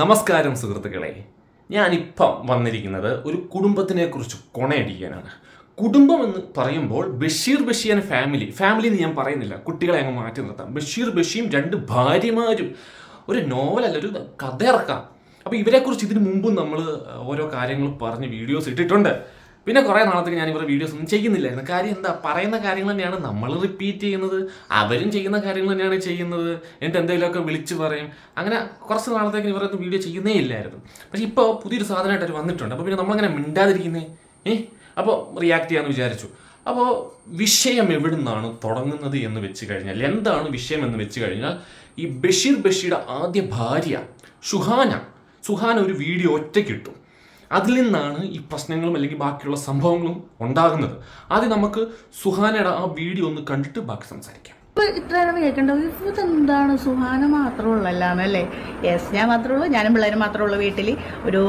നമസ്കാരം സുഹൃത്തുക്കളെ. ഞാനിപ്പം വന്നിരിക്കുന്നത് ഒരു കുടുംബത്തിനെ കുറിച്ച് കൊണയടിക്കാനാണ്. കുടുംബം എന്ന് പറയുമ്പോൾ ബഷീർ ബഷീൻ ഫാമിലി ഫാമിലി എന്ന് ഞാൻ പറയുന്നില്ല. കുട്ടികളെ അങ്ങ് മാറ്റി നിർത്താം. ബഷീർ ബഷീം രണ്ട് ഭാര്യമാരും ഒരു നോവലല്ല ഒരു കഥ ഇറക്കാം അപ്പോൾ ഇവരെക്കുറിച്ച് ഇതിനു മുമ്പും നമ്മൾ ഓരോ കാര്യങ്ങൾ പറഞ്ഞ് വീഡിയോസ് ഇട്ടിട്ടുണ്ട്. പിന്നെ കുറേ നാളത്തേക്ക് ഞാൻ ഇവരുടെ വീഡിയോസ് ഒന്നും ചെയ്യുന്നില്ലായിരുന്നു. കാര്യം എന്താ? പറയുന്ന കാര്യങ്ങൾ തന്നെയാണ് നമ്മൾ റിപ്പീറ്റ് ചെയ്യുന്നത്. അവരും ചെയ്യുന്ന കാര്യങ്ങൾ തന്നെയാണ് ചെയ്യുന്നത്. എന്നിട്ട് എന്തെങ്കിലുമൊക്കെ വിളിച്ച് പറയും. അങ്ങനെ കുറച്ച് നാളത്തേക്ക് ഇവരൊന്നും വീഡിയോ ചെയ്യുന്നേ ഇല്ലായിരുന്നു. പക്ഷേ ഇപ്പോൾ പുതിയൊരു സാധനമായിട്ട് അവർ വന്നിട്ടുണ്ട്. അപ്പോൾ പിന്നെ നമ്മളങ്ങനെ മിണ്ടാതിരിക്കുന്നേ? ഏ? അപ്പോൾ റിയാക്ട് ചെയ്യാമെന്ന് വിചാരിച്ചു. അപ്പോൾ വിഷയം എവിടെ നിന്നാണ് തുടങ്ങുന്നത് എന്ന് വെച്ച് കഴിഞ്ഞാൽ എന്താണ് വിഷയം എന്ന് വെച്ച് കഴിഞ്ഞാൽ ഈ ബഷീർ ബഷീയുടെ ആദ്യ ഭാര്യ സുഹാന. സുഹാന ഒരു വീഡിയോ ഒറ്റയ്ക്കിട്ടു അതിൽ നിന്നാണ് ഈ പ്രശ്നങ്ങളും അല്ലെങ്കിൽ ബാക്കിയുള്ള സംഭവങ്ങളും ഉണ്ടാകുന്നത്. ആദ്യം നമുക്ക് സുഹാനയുടെ ആ വീഡിയോ ഒന്ന് കണ്ടിട്ട് ബാക്കി സംസാരിക്കാം. ഇപ്പൊ ഇത്ര നേരം കേൾക്കേണ്ടത് ഇതെന്താണ്? സുഹാന മാത്രമുള്ളല്ലേ യെസ് ഞാൻ മാത്രമേ ഉള്ളൂ. ഞാനും പിള്ളേരും മാത്രമേ ഉള്ളൂ വീട്ടിൽ. ഒരു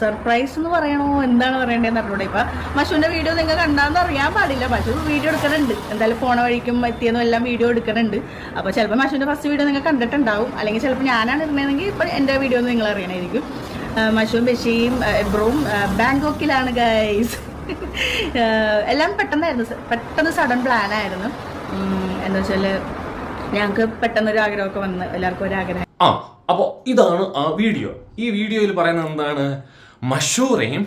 സർപ്രൈസ് എന്ന് പറയണോ? എന്താണ് പറയേണ്ടതെന്ന് അറിഞ്ഞൂടെ ഇപ്പൊ? മഷുവിന്റെ വീഡിയോ നിങ്ങൾ കണ്ടാന്ന് അറിയാൻ പാടില്ല. മഷു വീഡിയോ എടുക്കണുണ്ട്. എന്തായാലും പോണ വഴിക്കും എത്തിയെന്നും എല്ലാം വീഡിയോ എടുക്കണുണ്ട്. അപ്പൊ ചിലപ്പോൾ മഷുവിന്റെ ഫസ്റ്റ് വീഡിയോ നിങ്ങൾ കണ്ടിട്ടുണ്ടാവും. അല്ലെങ്കിൽ ചിലപ്പോൾ ഞാനാണ് ഇരുന്നതെങ്കിൽ ഇപ്പൊ എന്റെ വീഡിയോ നിങ്ങൾ അറിയണമായിരിക്കും. മഷുവും ബഷിയും എബ്രും ബാങ്കോക്കിലാണ് ഗൈസ് എല്ലാം പെട്ടെന്നായിരുന്നു. പെട്ടെന്ന് സഡൻ പ്ലാനായിരുന്നു എന്താ വെച്ചാൽ ഞങ്ങൾക്ക് പെട്ടെന്നൊരു ആഗ്രഹമൊക്കെ വന്ന് എല്ലാവർക്കും ഒരു ആഗ്രഹം. ആ അപ്പോൾ ഇതാണ് ആ വീഡിയോ. ഈ വീഡിയോയിൽ പറയുന്നത് എന്താണ്? മഷൂറയും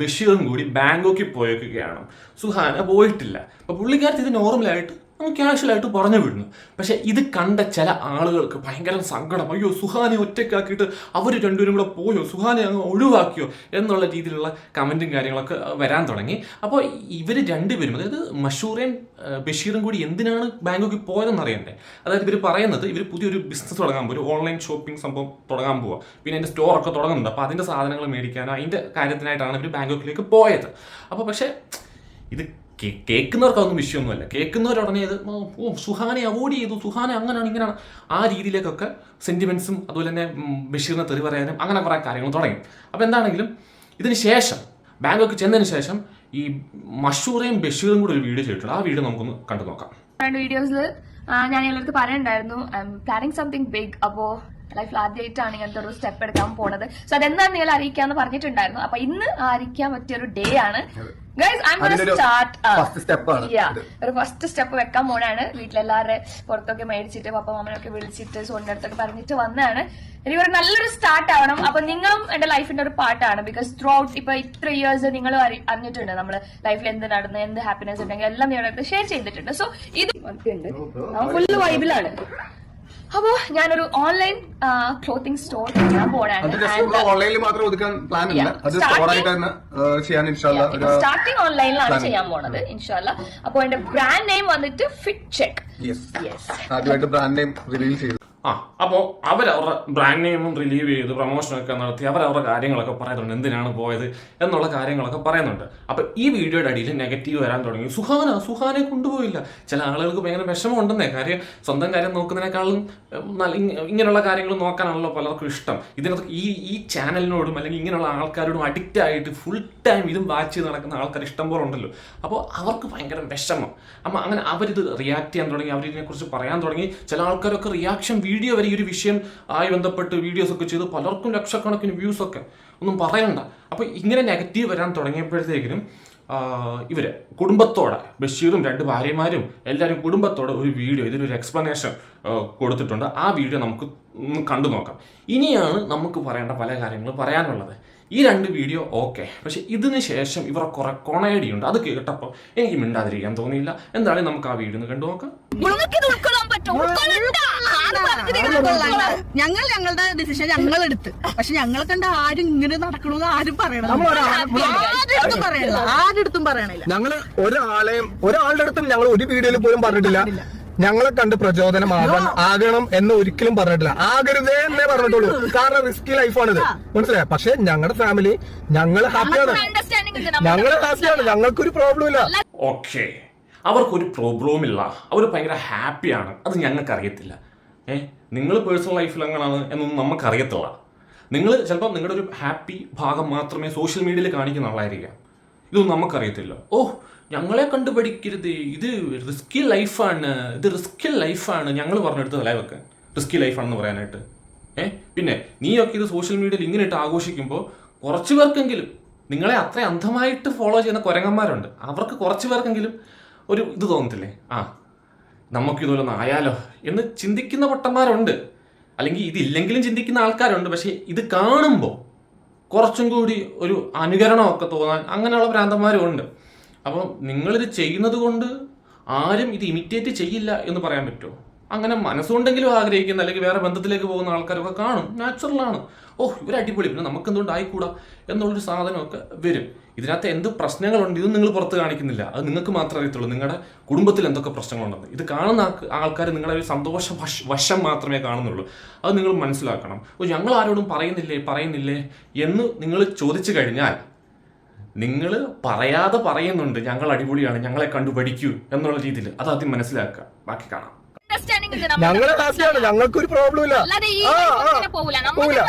ബഷീറും കൂടി ബാങ്കോക്കിൽ പോയേക്കുകയാണ്. സുഹാന പോയിട്ടില്ല. അപ്പോൾ പുള്ളിക്കാരത്ത് ഇത് നോർമലായിട്ട് നമുക്ക് ക്യാഷ്വലായിട്ട് പറഞ്ഞു വിടുന്നു. പക്ഷെ ഇത് കണ്ട ചില ആളുകൾക്ക് ഭയങ്കര സങ്കടം. അയ്യോ സുഹാനെ ഒറ്റയ്ക്കാക്കിയിട്ട് അവർ രണ്ടുപേരും കൂടെ പോയോ? സുഹാനെ അങ്ങ് ഒഴിവാക്കിയോ? എന്നുള്ള രീതിയിലുള്ള കമന്റും കാര്യങ്ങളൊക്കെ വരാൻ തുടങ്ങി. അപ്പോൾ ഇവർ രണ്ടുപേരും അതായത് മഷൂറേയും ബഷീറും കൂടി എന്തിനാണ് ബാങ്കോക്കിൽ പോയതെന്ന് അറിയണ്ടേ? അതായത് ഇവർ പറയുന്നത് ഇവർ പുതിയൊരു ബിസിനസ് തുടങ്ങാൻ പോകും ഓൺലൈൻ ഷോപ്പിംഗ് സംഭവം തുടങ്ങാൻ പോവുക പിന്നെ അതിന്റെ സ്റ്റോറൊക്കെ തുടങ്ങുന്നുണ്ട്. അപ്പോൾ അതിന്റെ സാധനങ്ങൾ മേടിക്കാനോ അതിന്റെ കാര്യത്തിനായിട്ടാണ് ഇവർ ബാങ്കോക്കിലേക്ക് പോയത്. അപ്പോൾ പക്ഷേ ഇത് കേ- കേൾക്കുന്നവർക്കൊന്നും വിഷയമൊന്നുമല്ല. കേൾക്കുന്നവർ ഉടനെ ഇത് ഓ, സുഹാനെ അവോയ്ഡ് ചെയ്തു സുഹാനെ അങ്ങനെയാണ് ഇങ്ങനെയാണ് ആ രീതിയിലേക്കൊക്കെ സെന്റിമെന്റ്സും അതുപോലെ തന്നെ ബഷീറിനെ തെറി പറയാനും അങ്ങനെ കുറേ കാര്യങ്ങൾ തുടങ്ങി. അപ്പോൾ എന്താണെങ്കിലും ഇതിന് ശേഷം ബാങ്കോക്ക് ചെന്നതിന് ശേഷം ഈ മഷൂറയും ബഷീറും കൂടി ഒരു വീഡിയോ ചെയ്തിട്ടുണ്ട്. ആ വീഡിയോ നമുക്കൊന്ന് കണ്ടു നോക്കാം. രണ്ട് വീഡിയോസിൽ ഞാൻ എല്ലാവർക്കും പറയണ്ടായിരുന്നു. പ്ലാനിങ് സംതിങ് ബിഗ് അപ്പോ ലൈഫിൽ ആദ്യമായിട്ടാണ് ഇങ്ങനത്തെ ഒരു സ്റ്റെപ്പ് എടുക്കാൻ പോണത്. സോ അതെന്താണ് നിങ്ങൾ അറിയിക്കാന്ന് പറഞ്ഞിട്ടുണ്ടായിരുന്നു. അപ്പൊ ഇന്ന് അറിയിക്കാൻ പറ്റിയ ഒരു ഡേ ആണ്. ഗൈസ് ഐ സ്റ്റാർട്ട് ആണ്. ഒരു ഫസ്റ്റ് സ്റ്റെപ്പ് വെക്കാൻ പോണാണ്. വീട്ടിലെല്ലാവരുടെ പുറത്തൊക്കെ മേടിച്ചിട്ട് പപ്പ മാമനൊക്കെ വിളിച്ചിട്ട് സോണിന്റെ അടുത്തൊക്കെ പറഞ്ഞിട്ട് വന്നാണ് എനിക്ക് ഒരു നല്ലൊരു സ്റ്റാർട്ട് ആവണം. അപ്പൊ നിങ്ങളും എന്റെ ലൈഫിന്റെ ഒരു പാർട്ടാണ് ബിക്കോസ് ത്രൂ ഔട്ട് ഇപ്പൊ ഇത്ര ഇയേഴ്സ് നിങ്ങൾ അറിഞ്ഞിട്ടുണ്ട് നമ്മുടെ ലൈഫിൽ എന്ത് നടന്നു എന്ത് ഹാപ്പിനെസ് ഉണ്ടെങ്കിൽ എല്ലാം നിങ്ങളുടെ അടുത്ത് ഷെയർ ചെയ്തിട്ടുണ്ട്. സോ ഇത് ഉണ്ട് ഫുള്ള് വൈബിലാണ് അപ്പോ ഞാനൊരു ഓൺലൈൻ ക്ലോത്തിങ് സ്റ്റോർ ജസ്റ്റ് ഓൺലൈനിൽ മാത്രം ഒതുക്കാൻ പ്ലാൻ ഇല്ല. അത് സ്റ്റോറായിട്ട് തന്നെ ചെയ്യാൻ സ്റ്റാർട്ടിംഗ് ഓൺലൈനിലാണ്. ചെയ്യാൻ പോണത് ഇൻഷാല്ല അപ്പൊ എന്റെ ബ്രാൻഡ് നെയിം വന്നിട്ട് ഫിറ്റ് ചെക്ക് ആദ്യമായിട്ട് ബ്രാൻഡ് നെയിം റിലീസ് ചെയ്തു. ആ അപ്പോൾ അവരുടെ ബ്രാൻഡ് നെയിമും റിലീവ് ചെയ്ത് പ്രൊമോഷനൊക്കെ നടത്തി അവർ അവരുടെ കാര്യങ്ങളൊക്കെ പറയുന്നുണ്ട് എന്തിനാണ് പോയത് എന്നുള്ള കാര്യങ്ങളൊക്കെ പറയുന്നുണ്ട്. അപ്പോൾ ഈ വീഡിയോയുടെ അടിയിൽ നെഗറ്റീവ് വരാൻ തുടങ്ങി. സുഹാന സുഹാനെ കൊണ്ടുപോയില്ല. ചില ആളുകൾക്ക് ഭയങ്കര വിഷമമുണ്ടെന്നേ. കാര്യം സ്വന്തം കാര്യം നോക്കുന്നതിനേക്കാളും ഇങ്ങനെയുള്ള കാര്യങ്ങൾ നോക്കാനാണല്ലോ പലർക്കും ഇഷ്ടം. ഇതിനകത്ത് ഈ ഈ ചാനലിനോടും അല്ലെങ്കിൽ ഇങ്ങനെയുള്ള ആൾക്കാരോടും അഡിക്റ്റ് ആയിട്ട് ഫുൾ ടൈം ഇതും വാച്ച് ചെയ്ത് നടക്കുന്ന ആൾക്കാർ ഇഷ്ടം പോലെ ഉണ്ടല്ലോ. അപ്പോൾ അവർക്ക് ഭയങ്കര വിഷമം. അപ്പം അങ്ങനെ അവരിത് റിയാക്ട് ചെയ്യാൻ തുടങ്ങി അവരിതിനെക്കുറിച്ച് പറയാൻ തുടങ്ങി. ചില ആൾക്കാരൊക്കെ റിയാക്ഷൻ വീഡിയോ വരെ ഈ ഒരു വിഷയം ആയി ബന്ധപ്പെട്ട് വീഡിയോസ് ഒക്കെ ചെയ്ത്. പലർക്കും ലക്ഷക്കണക്കിന് വ്യൂസ് ഒക്കെ. ഒന്നും പറയണ്ട. അപ്പോൾ ഇങ്ങനെ നെഗറ്റീവ് വരാൻ തുടങ്ങിയപ്പോഴത്തേക്കിനും ഇവർ കുടുംബത്തോടെ ബഷീറും രണ്ട് ഭാര്യമാരും എല്ലാവരും കുടുംബത്തോടെ ഒരു വീഡിയോ ഇതിനൊരു എക്സ്പ്ലനേഷൻ കൊടുത്തിട്ടുണ്ട്. ആ വീഡിയോ നമുക്ക് കണ്ടു നോക്കാം. ഇനിയാണ് നമുക്ക് പറയേണ്ട പല കാര്യങ്ങളും പറയാനുള്ളത്. ഈ രണ്ട് വീഡിയോ ഓക്കെ പക്ഷെ ഇതിന് ശേഷം ഇവരെ കുറെ കൊണയടിയുണ്ട് അത് കേട്ടപ്പോൾ എനിക്ക് മിണ്ടാതിരിക്കാൻ തോന്നിയില്ല. എന്തായാലും നമുക്ക് ആ വീഡിയോ ഒന്ന് കണ്ടു നോക്കാം. ഞങ്ങൾ ഞങ്ങളുടെ ഡിസിഷൻ ഞങ്ങൾ എടുത്ത്. പക്ഷെ ഞങ്ങളെ കണ്ട ആരും ഇങ്ങനെ നടക്കണമെന്ന് ആരും പറയണം ആരും പറയണില്ല. ആരെടുത്തും പറയണില്ല. ഞങ്ങൾ ഒരാളെയും ഒരാളുടെ അടുത്തും ഞങ്ങൾ ഒരു വീഡിയോയിൽ പോലും പറഞ്ഞിട്ടില്ല. ഞങ്ങളെ കണ്ട് പ്രചോദനമാകാൻ ആകണം എന്ന് ഒരിക്കലും പറഞ്ഞിട്ടില്ല. ആകരുതേ എന്നേ പറഞ്ഞിട്ടുള്ളൂ. കാരണം റിസ്കി ലൈഫാണിത് മനസ്സിലായോ? പക്ഷെ ഞങ്ങളുടെ ഫാമിലി ഞങ്ങൾ ഹാപ്പിയാണ്. ഞങ്ങൾ ഹാപ്പിയാണ് ഞങ്ങൾക്കൊരു പ്രോബ്ലം ഇല്ല. ഓക്കെ അവർക്കൊരു പ്രോബ്ലവും ഇല്ല. അവർ ഭയങ്കര ഹാപ്പിയാണ് അത് ഞങ്ങൾക്ക് അറിയത്തില്ല ഏ നിങ്ങൾ പേഴ്സണൽ ലൈഫിൽ എങ്ങനെയാണ് എന്നൊന്നും നമുക്കറിയത്തില്ല. നിങ്ങൾ ചിലപ്പോൾ നിങ്ങളുടെ ഒരു ഹാപ്പി ഭാഗം മാത്രമേ സോഷ്യൽ മീഡിയയിൽ കാണിക്കുന്ന ആളായിരിക്കാം. ഇതൊന്നും നമുക്കറിയത്തില്ല. ഓ ഞങ്ങളെ കണ്ടു കണ്ടുപഠിക്കരുത്. ഇത് റിസ്കി ലൈഫാണ് ഇത് റിസ്കി ലൈഫാണ് ഞങ്ങൾ പറഞ്ഞെടുത്ത് ലൈവൊക്കെ റിസ്കി ലൈഫാണെന്ന് പറയാനായിട്ട്. ഏ പിന്നെ നീയൊക്കെ ഇത് സോഷ്യൽ മീഡിയയിൽ ഇങ്ങനെ ഇട്ട് ആഘോഷിക്കുമ്പോൾ കുറച്ച് പേർക്കെങ്കിലും നിങ്ങളെ അത്ര അന്ധമായിട്ട് ഫോളോ ചെയ്യുന്ന കുരങ്ങന്മാരുണ്ട്. അവർക്ക് കുറച്ച് പേർക്കെങ്കിലും ഒരു ഇത് തോന്നത്തില്ലേ? ആ. നമുക്ക് ഇതുപോലെ ആയാലോ എന്ന് ചിന്തിക്കുന്ന പൊട്ടന്മാരുണ്ട് അല്ലെങ്കിൽ ഇതില്ലെങ്കിലും ചിന്തിക്കുന്ന ആൾക്കാരുണ്ട്. പക്ഷേ ഇത് കാണുമ്പോൾ കുറച്ചും കൂടി ഒരു അനുകരണമൊക്കെ തോന്നാൻ അങ്ങനെയുള്ള ഭ്രാന്തന്മാരും ഉണ്ട്. അപ്പം നിങ്ങളിത് ചെയ്യുന്നത് കൊണ്ട് ആരും ഇത് ഇമിറ്റേറ്റ് ചെയ്യില്ല എന്ന് പറയാൻ പറ്റുമോ? അങ്ങനെ മനസ്സുണ്ടെങ്കിലും ആഗ്രഹിക്കുന്ന അല്ലെങ്കിൽ വേറെ ബന്ധത്തിലേക്ക് പോകുന്ന ആൾക്കാരൊക്കെ കാണും. നാച്ചുറലാണ് ഓ ഇവർ അടിപൊളി. പിന്നെ നമുക്ക് എന്തുകൊണ്ട് ആയിക്കൂടാ? എന്നുള്ളൊരു സാധനമൊക്കെ വരും. ഇതിനകത്ത് എന്ത് പ്രശ്നങ്ങളുണ്ട്? ഇത് നിങ്ങൾ പുറത്ത് കാണിക്കുന്നില്ല. അത് നിങ്ങൾക്ക് മാത്രമേ അറിയത്തുള്ളൂ. നിങ്ങളുടെ കുടുംബത്തിൽ എന്തൊക്കെ പ്രശ്നങ്ങളുണ്ടെന്ന്. ഇത് കാണുന്ന ആൾക്കാർ നിങ്ങളുടെ ഒരു സന്തോഷ വശം മാത്രമേ കാണുന്നുള്ളൂ. അത് നിങ്ങൾ മനസ്സിലാക്കണം. ഓ ഞങ്ങൾ ആരോടും പറയുന്നില്ലേ? പറയുന്നില്ലേ? എന്ന് നിങ്ങൾ ചോദിച്ചു കഴിഞ്ഞാൽ നിങ്ങൾ പറയാതെ പറയുന്നുണ്ട് ഞങ്ങൾ അടിപൊളിയാണ് ഞങ്ങളെ കണ്ടു പഠിക്കൂ എന്നുള്ള രീതിയിൽ. അത് ആദ്യം മനസ്സിലാക്കുക. ബാക്കി കാണാം. ഞങ്ങളെ ഹാപ്പിയാണ് ഞങ്ങൾക്ക് ഒരു പ്രോബ്ലം ഇല്ല. ഉണ്ട്.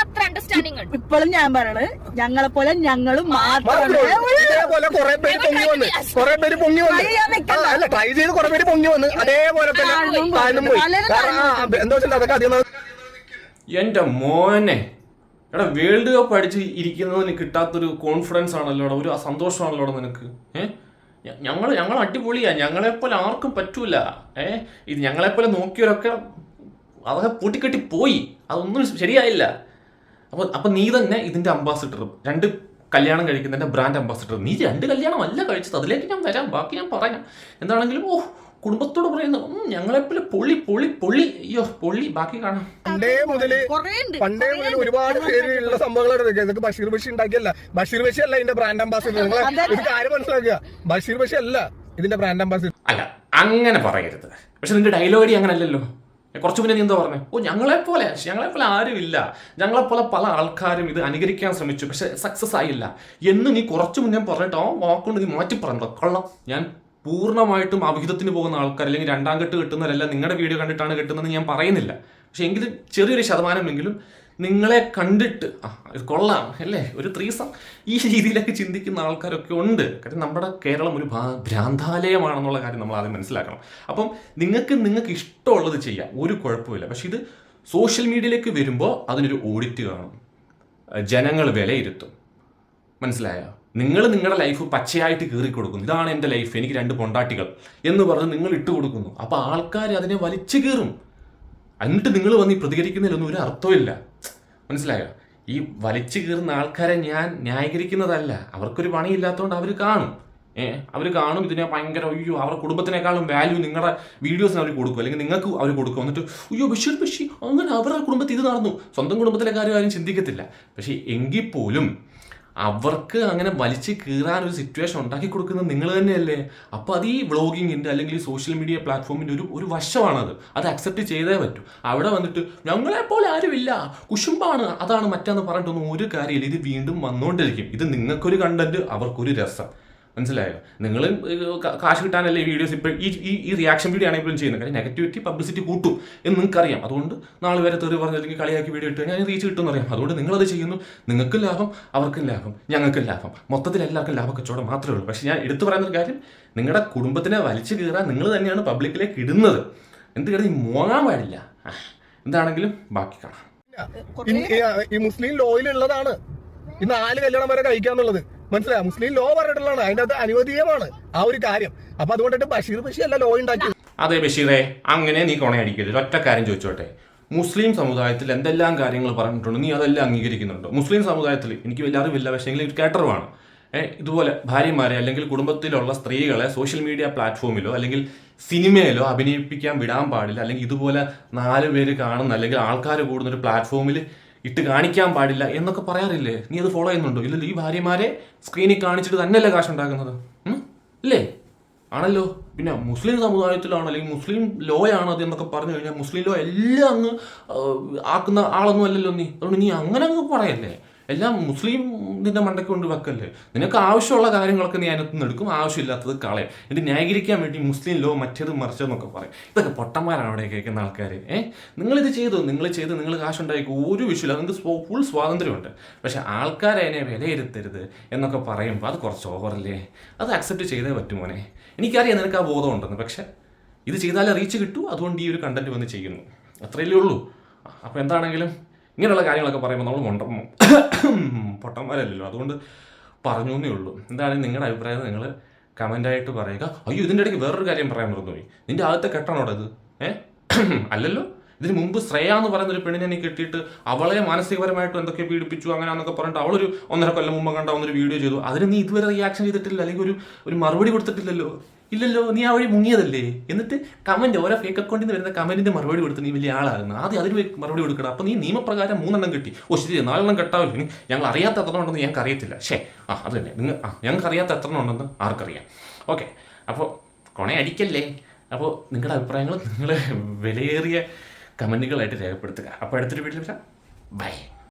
ഇപ്പോഴും ഞാൻ പറയണത് ഞങ്ങളെ പോലെ ഞങ്ങളും മാത്രമേ ഇതേപോലെ കുറെ പേര് പൊങ്ങി വന്ന്. കുറെ പേര് പൊങ്ങി വന്ന്. അല്ല ട്രൈ ചെയ്ത് കുറെ പേര് പൊങ്ങി വന്ന്. അതേപോലെ തന്നെ താഴ്ന്നും പോയി. എന്താ വെച്ചാൽ അതൊക്കെ അധികം നാൾ മോനെ. എടാ വേൾഡ് കപ്പ് അടിച്ച് ഇരിക്കുന്നതിന് കിട്ടാത്തൊരു കോൺഫിഡൻസ് ആണല്ലോ ഒരു സന്തോഷമാണല്ലോ നിനക്ക്? ഏഹ് ഞങ്ങൾ ഞങ്ങൾ അടിപൊളിയാ. ഞങ്ങളെപ്പോലെ ആർക്കും പറ്റൂല. ഏ? ഇത് ഞങ്ങളെപ്പോലെ നോക്കിയവരൊക്കെ അതൊക്കെ പൂട്ടിക്കെട്ടി പോയി. അതൊന്നും ശരിയായില്ല. അപ്പോൾ അപ്പം നീ തന്നെ ഇതിന്റെ അംബാസിഡർ രണ്ട് കല്യാണം കഴിക്കുന്നതിന്റെ ബ്രാൻഡ് അംബാസിഡർ നീ രണ്ട് കല്യാണം അല്ല കഴിച്ചത്. അതിലേക്ക് ഞാൻ വരാം. ബാക്കി ഞാൻ പറയാം. എന്താണെങ്കിലും ഓ കുടുംബത്തോട് പറയുന്നു ഞങ്ങളെ ഞങ്ങളെപ്പോലെ പൊള്ളി പൊള്ളി പൊള്ളി അയ്യോ പൊള്ളി ബാക്കി കാണാം. പണ്ടേ മുതൽ ഉണ്ട് പണ്ടേ മുതൽ ഒരുപാട് പേരുള്ള സംഭവങ്ങളാണ് ഇതൊക്കെ. ബഷീർ ബഷി ഉണ്ടാക്കിയല്ല. ബഷീർ ബഷി അല്ല ഇതിന്റെ ബ്രാൻഡ് അംബാസിഡർ നിങ്ങൾ ഒരു കാര്യം മനസ്സിലാക്കുക? ബഷീർ ബഷി അല്ല ഇതിന്റെ ബ്രാൻഡ് അംബാസിഡർ അല്ല അങ്ങനെ പറയരുത്. പക്ഷെ നിന്റെ ഡയലോഗി അങ്ങനെ അല്ലല്ലോ കുറച്ചു മുന്നേ നീ എന്താ പറഞ്ഞു? ഓ ഞങ്ങളെപ്പോലെ ഞങ്ങളെപ്പോലെ ആരുമില്ല. ഞങ്ങളെപ്പോലെ പല ആൾക്കാരും ഇത് അനുകരിക്കാൻ ശ്രമിച്ചു. പക്ഷെ സക്സസ് ആയില്ല. എന്ന് നീ കുറച്ചു മുന്നേ പറഞ്ഞിട്ടോ വാക്കുകൊണ്ട് നീ മാറ്റി പറഞ്ഞോ കൊള്ളാം. ഞാൻ പൂർണമായിട്ടും അവിഹിതത്തിന് പോകുന്ന ആൾക്കാർ അല്ലെങ്കിൽ രണ്ടാം കെട്ട് കിട്ടുന്നവരല്ല നിങ്ങളുടെ വീഡിയോ കണ്ടിട്ടാണ് കിട്ടുന്നതെന്ന് ഞാൻ പറയുന്നില്ല. പക്ഷെ എങ്കിലും ചെറിയൊരു ശതമാനമെങ്കിലും നിങ്ങളെ കണ്ടിട്ട് ആ കൊള്ളാം അല്ലേ? ഒരു ത്രീസം ഈ രീതിയിലൊക്കെ ചിന്തിക്കുന്ന ആൾക്കാരൊക്കെ ഉണ്ട്. കാര്യം നമ്മുടെ കേരളം ഒരു ഭ്രാന്താലയമാണെന്നുള്ള കാര്യം നമ്മൾ ആദ്യം മനസ്സിലാക്കണം. അപ്പം നിങ്ങൾക്ക് നിങ്ങൾക്ക് ഇഷ്ടമുള്ളത് ചെയ്യാം. ഒരു കുഴപ്പമില്ല. പക്ഷെ ഇത് സോഷ്യൽ മീഡിയയിലേക്ക് വരുമ്പോൾ അതിനൊരു ഓഡിറ്റ് കാണും. ജനങ്ങൾ വിലയിരുത്തും. മനസ്സിലായോ? നിങ്ങൾ നിങ്ങളുടെ ലൈഫ് പച്ചയായിട്ട് കീറി കൊടുക്കുന്നു. ഇതാണ് എന്റെ ലൈഫ് എനിക്ക് രണ്ട് പൊണ്ടാട്ടികൾ എന്ന് പറഞ്ഞ് നിങ്ങൾ ഇട്ട് കൊടുക്കുന്നു. അപ്പോൾ ആൾക്കാർ അതിനെ വലിച്ചു കീറും. എന്നിട്ട് നിങ്ങൾ വന്ന് ഈ പ്രതികരിക്കുന്നതിലൊന്നും ഒരു അർത്ഥമില്ല മനസ്സിലായോ? ഈ വലിച്ചു കീറുന്ന ആൾക്കാരെ ഞാൻ ന്യായീകരിക്കുന്നതല്ല. അവർക്കൊരു പണിയില്ലാത്തതുകൊണ്ട് അവർ കാണും. ഏ അവർ കാണും ഇതിനെ ഭയങ്കര അയ്യോ അവരുടെ കുടുംബത്തിനേക്കാളും വാല്യൂ നിങ്ങളുടെ വീഡിയോസിന് അവർ കൊടുക്കും. അല്ലെങ്കിൽ നിങ്ങൾക്ക് അവർ കൊടുക്കും. എന്നിട്ട് അയ്യോ ബഷീർ ബഷീർ അങ്ങനെ അവരുടെ കുടുംബത്തിൽ ഇത് നടന്നു. സ്വന്തം കുടുംബത്തിലെ കാര്യം ആരും ചിന്തിക്കത്തില്ല. പക്ഷേ എങ്കിൽ പോലും അവർക്ക് അങ്ങനെ വലിച്ചു കീറാൻ ഒരു സിറ്റുവേഷൻ ഉണ്ടാക്കി കൊടുക്കുന്നത് നിങ്ങൾ തന്നെയല്ലേ? അപ്പോൾ അത് ഈ വ്ളോഗിങ്ങിന്റെ അല്ലെങ്കിൽ ഈ സോഷ്യൽ മീഡിയ പ്ലാറ്റ്ഫോമിന്റെ ഒരു ഒരു വശമാണത്. അത് അക്സെപ്റ്റ് ചെയ്തേ പറ്റൂ. അവിടെ വന്നിട്ട് ഞങ്ങളെ പോലെ ആരുമില്ല. കുശുമ്പാണ്. അതാണ് മറ്റാന്ന് പറഞ്ഞിട്ടൊന്നും ഒരു കാര്യമില്ല. ഇത് വീണ്ടും വന്നുകൊണ്ടിരിക്കും ഇത് നിങ്ങൾക്കൊരു കണ്ടന്റ് അവർക്കൊരു രസം. മനസ്സിലായോ? നിങ്ങൾ കാശ് കിട്ടാനല്ലേ ഈ വീഡിയോസ് ഇപ്പോൾ ഈ ഈ റിയാക്ഷൻ വീഡിയോ ആണ് ഇപ്പോഴും ചെയ്യുന്നത്. കാര്യം നെഗറ്റിവിറ്റി പബ്ലിസിറ്റി കൂട്ടും എന്ന് നിങ്ങൾക്കറിയാം. അതുകൊണ്ട് നാളെ വരെ തെറി പറഞ്ഞു അല്ലെങ്കിൽ കളിയാക്കി വീഡിയോ ഇട്ട് കഴിഞ്ഞാൽ റീച്ച് കിട്ടുമെന്ന് അറിയാം അതുകൊണ്ട് നിങ്ങളത് ചെയ്യുന്നു. നിങ്ങൾക്കും ലാഭം അവർക്കും ലാഭം ഞങ്ങൾക്കും ലാഭം. മൊത്തത്തിൽ എല്ലാവർക്കും ലാഭ കച്ചവടം മാത്രമേ ഉള്ളൂ. പക്ഷേ ഞാൻ എടുത്തു പറയുന്നൊരു കാര്യം നിങ്ങളുടെ കുടുംബത്തിനെ വലിച്ചു കീറാൻ നിങ്ങൾ തന്നെയാണ് പബ്ലിക്കിലേക്ക് ഇടുന്നത്. എന്ത് കരുതി മോങ്ങാൻ പാടില്ല. എന്താണെങ്കിലും ബാക്കി കാണാം. ഈ മുസ്ലിം ലോയിലുള്ളതാണ് ഈ നാല് കല്യാണം വരെ കഴിക്കാന്നുള്ളത്. മനസ്സിലായോ? മുസ്ലിം ലോ പറഞ്ഞിട്ടുള്ളതാണ്. അതിന്റെ അത് അനുവദീയമാണ് ആ ഒരു കാര്യം. അപ്പൊ അതുകൊണ്ടിട്ട് ബഷീർ ബഷീർ അല്ല ലോ ഉണ്ടാക്കി അതെ ബഷീറെ അങ്ങനെ നീ കൊണയടിക്കരുത് ഒറ്റ കാര്യം ചോദിച്ചോട്ടെ. മുസ്ലിം സമുദായത്തിൽ എന്തെല്ലാം കാര്യങ്ങൾ പറഞ്ഞിട്ടുണ്ട് നീ അതെല്ലാം അംഗീകരിക്കുന്നുണ്ട്? മുസ്ലിം സമുദായത്തിൽ എനിക്ക് വലിയ അറിവില്ല പക്ഷേ എങ്കിലും കേട്ടറിവാണ്. ഇതുപോലെ ഭാര്യമാരെ അല്ലെങ്കിൽ കുടുംബത്തിലുള്ള സ്ത്രീകളെ സോഷ്യൽ മീഡിയ പ്ലാറ്റ്ഫോമിലോ അല്ലെങ്കിൽ സിനിമയിലോ അഭിനയിപ്പിക്കാൻ വിടാൻ പാടില്ല. അല്ലെങ്കിൽ ഇതുപോലെ നാല് പേര് കാണുന്ന അല്ലെങ്കിൽ ആൾക്കാർ കൂടുന്ന ഒരു പ്ലാറ്റ്ഫോമിൽ ഇട്ട് കാണിക്കാൻ പാടില്ല എന്നൊക്കെ പറയാറില്ലേ? നീ അത് ഫോളോ ചെയ്യുന്നുണ്ടോ? ഇല്ലല്ലോ ഈ ഭാര്യമാരെ സ്ക്രീനിൽ കാണിച്ചിട്ട് തന്നെയല്ലേ കാശുണ്ടാക്കുന്നത്? ഇല്ലേ? ആണല്ലോ. പിന്നെ മുസ്ലിം സമുദായത്തിലാണ് അല്ലെങ്കിൽ മുസ്ലിം ലോ ആണ് അത് എന്നൊക്കെ പറഞ്ഞു കഴിഞ്ഞാൽ മുസ്ലിം ലോ എല്ലാം അങ്ങ് ആക്കുന്ന ആളൊന്നും അല്ലല്ലോ നീ. അതുകൊണ്ട് നീ അങ്ങനെ അങ്ങ് പറയല്ലേ? എല്ലാം മുസ്ലിം നിന്റെ മണ്ടയ്ക്ക് കൊണ്ട് വെക്കല്ലേ? നിനക്ക് ആവശ്യമുള്ള കാര്യങ്ങളൊക്കെ നീ അതിനകത്ത് നിന്ന് എടുക്കും ആവശ്യമില്ലാത്തത് കളയും. എന്നിട്ട് ന്യായീകരിക്കാൻ വേണ്ടി മുസ്ലിം ലോ മറ്റേത് മറിച്ചതെന്നൊക്കെ പറയും. ഇതൊക്കെ പൊട്ടന്മാരാണ് അവിടെ കേൾക്കുന്ന ആൾക്കാർ ഏഹ് നിങ്ങളിത് ചെയ്തു നിങ്ങൾ ചെയ്ത് നിങ്ങൾ കാശുണ്ടാക്കി ഒരു വിഷയമില്ല. നിങ്ങൾക്ക് ഫുൾ സ്വാതന്ത്ര്യമുണ്ട്. പക്ഷെ ആൾക്കാരെ അതിനെ വിലയിരുത്തരുത് എന്നൊക്കെ പറയുമ്പോൾ അത് കുറച്ച് ഓവറല്ലേ? അത് അക്സെപ്റ്റ് ചെയ്തേ പറ്റും മോനെ. എനിക്കറിയാം നിനക്ക് ആ ബോധം ഉണ്ടെന്ന് പക്ഷെ ഇത് ചെയ്താലേ റീച്ച് കിട്ടൂ. അതുകൊണ്ട് ഈ ഒരു കണ്ടന്റ് വന്ന് ചെയ്യുന്നു. അത്രയല്ലേ ഉള്ളൂ. അപ്പോൾ എന്താണെങ്കിലും ഇങ്ങനെയുള്ള കാര്യങ്ങളൊക്കെ പറയുമ്പോൾ നമ്മൾ മൊണ്ട പൊട്ടന്മാരല്ലല്ലോ. അതുകൊണ്ട് പറഞ്ഞു എന്നേ ഉള്ളൂ. എന്തായാലും നിങ്ങളുടെ അഭിപ്രായം? നിങ്ങൾ കമന്റായിട്ട് പറയുക. അയ്യോ ഇതിന്റെ ഇടയ്ക്ക് വേറൊരു കാര്യം പറയാൻ മറന്നുപോയി. നിന്റെ ആദ്യത്തെ കെട്ടണോടെ ഇത്? ഏ? അല്ലല്ലോ? ഇതിന് മുമ്പ് ശ്രേയ എന്ന് പറയുന്ന ഒരു പെണ്ണിനെ കിട്ടിയിട്ട് അവളെ മാനസികപരമായിട്ട് എന്തൊക്കെ പീഡിപ്പിച്ചു അങ്ങനെ എന്നൊക്കെ പറഞ്ഞിട്ട് അവളൊരു ഒന്നര കൊല്ലം മുമ്പ് കണ്ട ഒരു വീഡിയോ ചെയ്തു. അതിന് നീ ഇതുവരെ റിയാക്ഷൻ ചെയ്തിട്ടില്ല? അല്ലെങ്കിൽ ഒരു ഒരു മറുപടി കൊടുത്തിട്ടില്ലല്ലോ? ഇല്ലല്ലോ നീ ആ വഴി മുങ്ങിയതല്ലേ? എന്നിട്ട് കമന്റ് ഓരോ ഫേക്ക് അക്കൗണ്ടിൽ നിന്ന് വരുന്ന കമന്റിന്റെ മറുപടി കൊടുത്ത് നീ വലിയ ആളാകുന്നു. ആദ്യം അതിന് മറുപടി കൊടുക്കണം. അപ്പൊ നീ നിയമപ്രകാരം മൂന്നെണ്ണം കിട്ടി. ഓ ശരി നാലെണ്ണം കെട്ടാവില്ല ഇനി. ഞങ്ങൾ അറിയാത്ത എത്ര ഉണ്ടെന്ന് ഞങ്ങൾക്ക് അറിയത്തില്ല. ഷേ ആ അത് തന്നെ. നിങ്ങൾ ആ ഞങ്ങൾക്ക് അറിയാത്ത എത്ര ഉണ്ടെന്ന് ആർക്കറിയാം. ഓക്കെ. അപ്പോൾ കൊണ അടിക്കല്ലേ? അപ്പോൾ നിങ്ങളുടെ അഭിപ്രായങ്ങൾ നിങ്ങൾ വിലയേറിയ കമന്റുകളായിട്ട് രേഖപ്പെടുത്തുക. അപ്പോൾ അടുത്തൊരു വീട്ടിൽ വരാം. ബൈ